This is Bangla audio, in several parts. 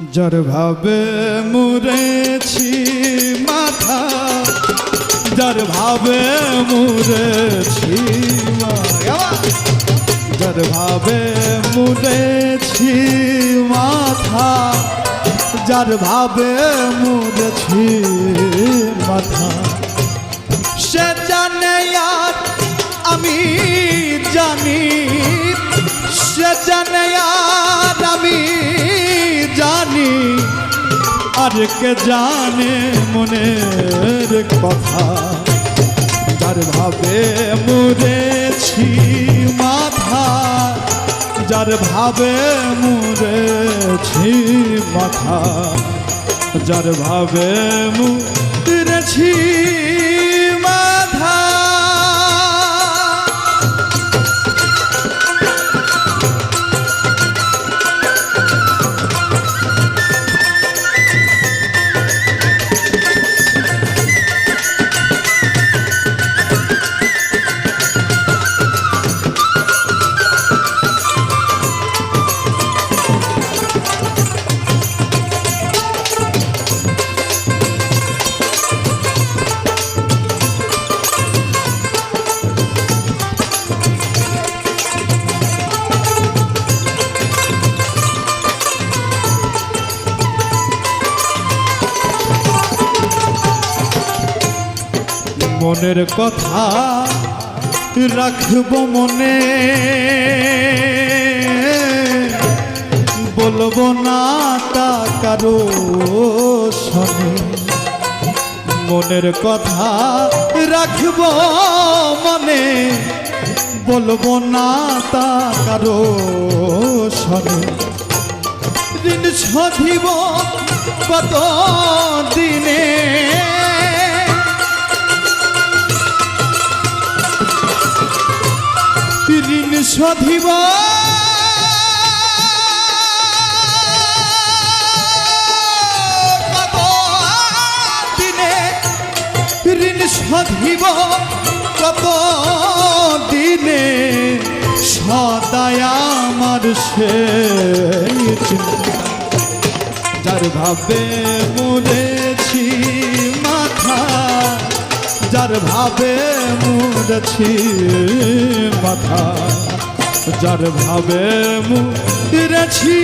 যার ভাবে মুরেছি মাথা, যার ভাবে মুরেছি। যার ভাবে মুরেছি মাথা, যার ভাবে মুরেছি মাথা সে জানে আর আমি জানি, সে জানে আর আর কে জানে মনের কথা, যার ভাবে মুরেছি মাথা, যার ভাবে মুরেছি মাথা, যার ভাবে মুরেছি মনের কথা রাখব মনে। বলব না তা কারও শোনে। মনের কথা রাখব মনে। বলব না তা কারও শোনে। ঋণ শোধিব কত দিনে কত দিনে ঋণ শোধিব কত দিনে সদায় আমার চিন্তা। যার ভাবে মরেছি মাথা, যার ভাবে মুরেছি মাথা। যার ভাবে মুরেছি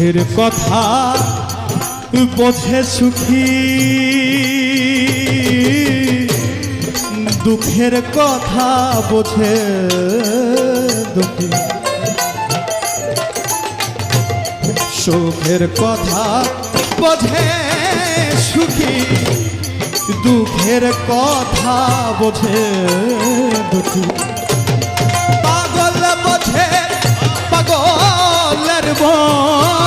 সুখের কথা বোঝে সুখী। দুঃখের কথা বোঝে দুঃখী। সুখের কথা বোঝে সুখী। দুঃখের কথা বোঝে দুঃখী। পাগল বোঝে পাগলের মন।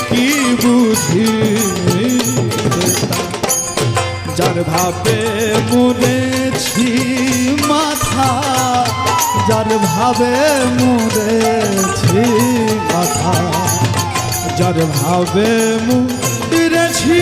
কি বুঝি যার ভাবে মুড়েছি মাথা যার ভাবে মুড়েছি মাথা যার ভাবে মরেছি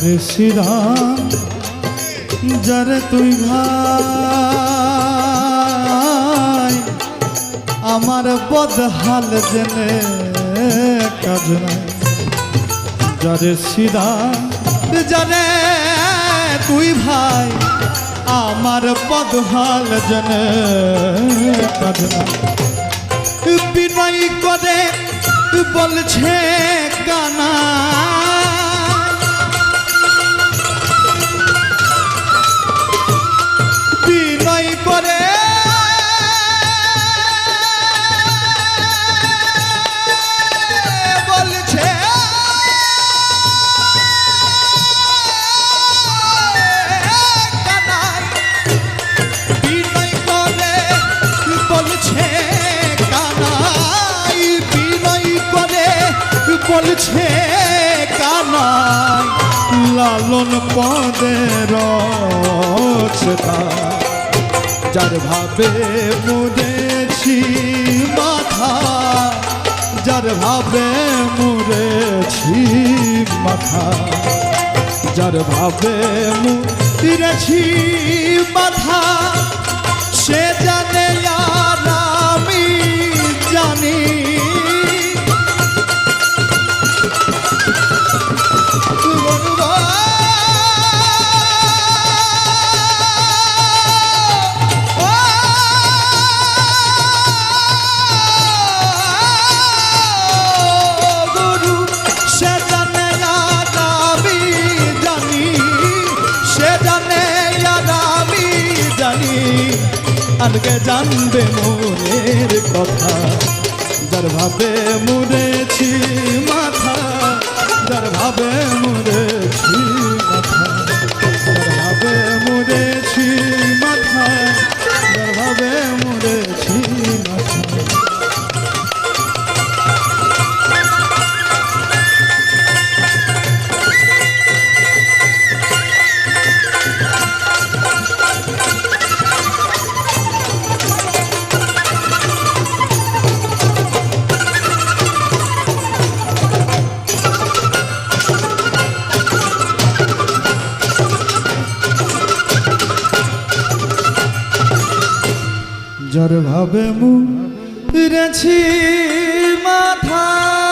যারে শ্রীরাম যারে তুই ভাই। আমার বদহাল জেনে কাজ নাই। যারে শ্রীরাম যারে তুই ভাই। আমার বদহাল জেনে কাজ নাই। বিনয় করে বলছে কানা। বলছে, কানাই, লালন পদের যার ভাবে মুরেছি মাথা, যার ভাবে মুরেছি মাথা, যার ভাবে মুরেছি মাথা, সে জানে আজকে জানবে মনের কথা। যার ভাবে মুড়েছি মাথা জ্বর ভাবে মু রেছি মাথা।